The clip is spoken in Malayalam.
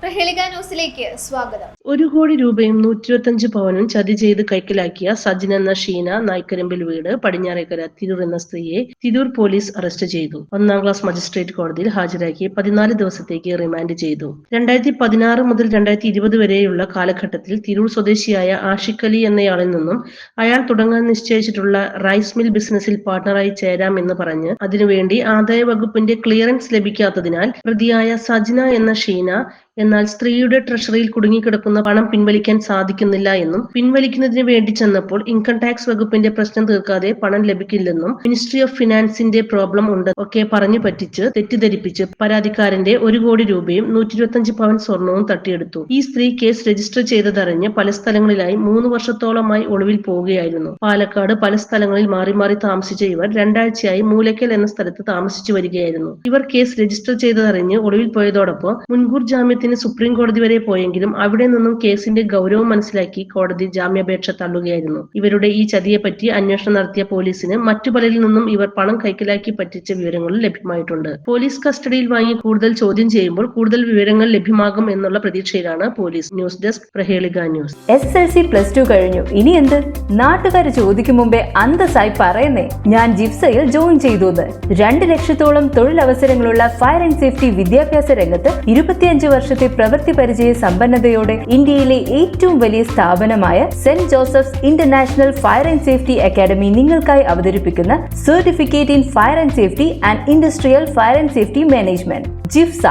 ന്യൂസിലേക്ക് സ്വാഗതം. ഒരു കോടി രൂപയും നൂറ്റിരുപത്തഞ്ച് പവനും ചതി ചെയ്ത് കൈക്കലാക്കിയ സജിൻ എന്ന ഷീന നായ്ക്കരമ്പിൽ വീട് പടിഞ്ഞാറേക്കര തിരൂർ എന്ന സ്ത്രീയെ തിരൂർ പോലീസ് അറസ്റ്റ് ചെയ്തു. ഒന്നാം ക്ലാസ് മജിസ്ട്രേറ്റ് കോടതിയിൽ ഹാജരാക്കി പതിനാല് ദിവസത്തേക്ക് റിമാൻഡ് ചെയ്തു. രണ്ടായിരത്തി പതിനാറ് മുതൽ രണ്ടായിരത്തി ഇരുപത് വരെയുള്ള കാലഘട്ടത്തിൽ തിരൂർ സ്വദേശിയായ ആഷിഖ് അലി എന്നയാളിൽ നിന്നും അയാൾ തുടങ്ങാൻ നിശ്ചയിച്ചിട്ടുള്ള റൈസ് മിൽ ബിസിനസ്സിൽ പാർട്ണറായി ചേരാം എന്ന് പറഞ്ഞ് അതിനുവേണ്ടി ആദായ വകുപ്പിന്റെ ക്ലിയറൻസ് ലഭിക്കാത്തതിനാൽ പ്രതിയായ സജിന എന്ന ഷീന എന്നാൽ സ്ത്രീയുടെ ട്രഷറിയിൽ കുടുങ്ങിക്കിടക്കുന്ന പണം പിൻവലിക്കാൻ സാധിക്കുന്നില്ല എന്നും പിൻവലിക്കുന്നതിന് വേണ്ടി ചെന്നപ്പോൾ ഇൻകം ടാക്സ് വകുപ്പിന്റെ പ്രശ്നം തീർക്കാതെ പണം ലഭിക്കില്ലെന്നും മിനിസ്ട്രി ഓഫ് ഫിനാൻസിന്റെ പ്രോബ്ലം ഉണ്ട് ഒക്കെ പറഞ്ഞു പറ്റിച്ച് തെറ്റിദ്ധരിപ്പിച്ച് പരാതിക്കാരന്റെ ഒരു കോടി രൂപയും നൂറ്റി പവൻ സ്വർണവും തട്ടിയെടുത്തു. ഈ സ്ത്രീ കേസ് രജിസ്റ്റർ ചെയ്തതറിഞ്ഞ് പല സ്ഥലങ്ങളിലായി മൂന്ന് വർഷത്തോളമായി ഒളിവിൽ പോവുകയായിരുന്നു. പാലക്കാട് പല സ്ഥലങ്ങളിൽ മാറി മാറി താമസിച്ച ഇവർ രണ്ടാഴ്ചയായി മൂലക്കൽ എന്ന സ്ഥലത്ത് താമസിച്ചു വരികയായിരുന്നു. ഇവർ കേസ് രജിസ്റ്റർ ചെയ്തതറിഞ്ഞ് ഒളിവിൽ പോയതോടൊപ്പം മുൻകൂർ ജാമ്യത്തിന് സുപ്രീം കോടതി വരെ പോയെങ്കിലും അവിടെ നിന്നും കേസിന്റെ ഗൗരവം മനസ്സിലാക്കി കോടതി ജാമ്യാപേക്ഷ തള്ളുകയായിരുന്നു. ഇവരുടെ ഈ ചതിയെപ്പറ്റി അന്വേഷണം നടത്തിയ പോലീസിന് മറ്റു പലരിൽ നിന്നും ഇവർ പണം കൈക്കലാക്കി പറ്റിച്ച വിവരങ്ങൾ ലഭ്യമായിട്ടുണ്ട്. പോലീസ് കസ്റ്റഡിയിൽ വാങ്ങി കൂടുതൽ ചോദ്യം ചെയ്യുമ്പോൾ കൂടുതൽ വിവരങ്ങൾ ലഭ്യമാകും എന്നുള്ള പ്രതീക്ഷയിലാണ് പോലീസ്. ന്യൂസ് ഡെസ്ക് പ്രഹേളിക news. S L C plus two കഴിഞ്ഞു. ഇനി എന്ത്? നാട്ടുകാർ ചോദിക്കും മുമ്പേ അന്തസ്സായി പറയുന്നേ. ഞാൻ ജിപ്സയിൽ ജോയിൻ ചെയ്തു എന്ന് രണ്ട് ലക്ഷത്തോളം തൊഴിലവസരങ്ങളുള്ള ഫയർ ആൻഡ് സേഫ്റ്റി വിദ്യാഭ്യാസ രംഗത്ത് ഇരുപത്തിയഞ്ച് വർഷത്തെ പ്രവൃത്തി പരിചയ സമ്പന്നതയോടെ ഇന്ത്യയിലെ ഏറ്റവും വലിയ സ്ഥാപനമായ Saint Joseph's International Fire and Safety Academy നിങ്ങൾക്കായി അവതരിപ്പിക്കുന്ന certificate in fire and safety and industrial fire and safety management ജിഫ്സ